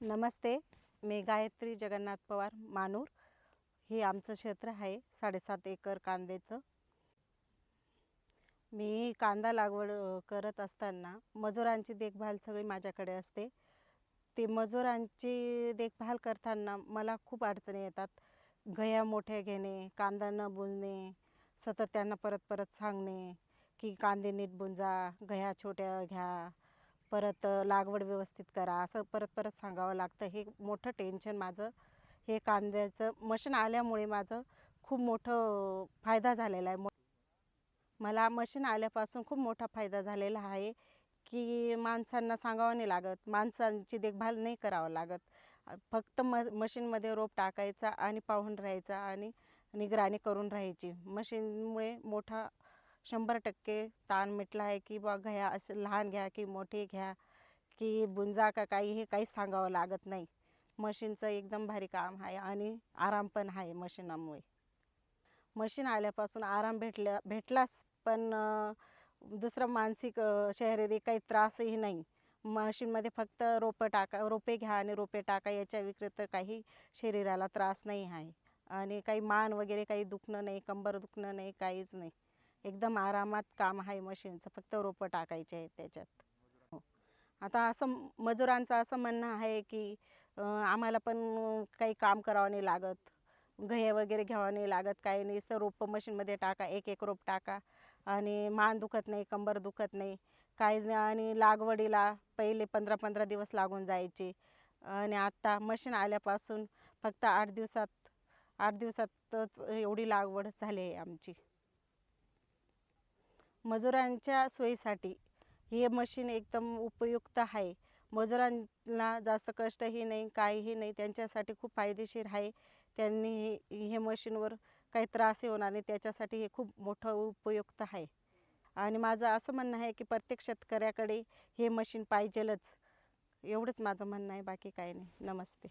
नमस्ते मी गायत्री जगन्नाथ पवार मानूर. हे आमचं क्षेत्र आहे साडेसात एकर कांद्याचं. मी कांदा लागवड करत असताना मजुरांची देखभाल सगळी माझ्याकडे असते. ते मजुरांची देखभाल करताना मला खूप अडचणी येतात. गया मोठ्या घेणे कांदा न बुजणे सतत त्यांना परत परत सांगणे की कांदे नीट बुंजा गया छोट्या घ्या. परत लागवड व्यवस्थित करा असं परत परत सांगावं लागतं. हे मोठं टेन्शन माझं हे कांद्याचं मशीन आल्यामुळे माझं खूप मोठं फायदा झालेला आहे. मला मशीन आल्यापासून खूप मोठा फायदा झालेला आहे की माणसांना सांगावं नाही लागत. माणसांची देखभाल नाही करावं लागत. फक्त म मशीनमध्ये रोप टाकायचा आणि पाहून राहायचा आणि निगराणी करून राहायची. मशीनमुळे मोठा शंभर टक्के ताण मिटला आहे की बा घ्या असं लहान घ्या की मोठे घ्या की बुंजा का काही हे काहीच सांगावं लागत नाही. मशीनचं एकदम भारी काम आहे आणि आराम पण आहे मशीनामुळे. मशीन आल्यापासून आराम भेटल्या भेटलाच पण दुसरं मानसिक शारीरिक काही त्रासही नाही. मशीनमध्ये फक्त रोपं टाका रोपे घ्या आणि रोपे टाका याच्या व्यतिरिक्त काही शरीराला त्रास नाही आहे. आणि काही मान वगैरे काही दुखणं नाही कंबर दुखणं नाही काहीच नाही. एकदम आरामात काम आहे मशीनचं फक्त रोपं टाकायचे आहेत त्याच्यात. हो. आता असं मजुरांचं असं म्हणणं आहे की आम्हाला पण काही काम करावं नाही लागत घहे वगैरे घ्यावं नाही लागत काही नाही असं रोपं मशीनमध्ये टाका एक एक रोप टाका आणि मान दुखत नाही कंबर दुखत नाही काहीच नाही आणि लागवडीला पहिले पंधरा पंधरा दिवस लागून जायचे. आणि आत्ता मशीन आल्यापासून फक्त आठ दिवसात आठ दिवसातच एवढी लागवड झाली आहे आमची. मजुरांच्या सोयीसाठी हे मशीन एकदम उपयुक्त आहे. मजुरांना जास्त कष्टही नाही काहीही नाही त्यांच्यासाठी खूप फायदेशीर आहे. त्यांनी हे मशीनवर काही त्रासही होणार नाही त्याच्यासाठी हे खूप मोठं उपयुक्त आहे. आणि माझं असं म्हणणं आहे की प्रत्येक शेतकऱ्याकडे हे मशीन पाहिजेलच. एवढंच माझं म्हणणं आहे बाकी काही नाही. नमस्ते.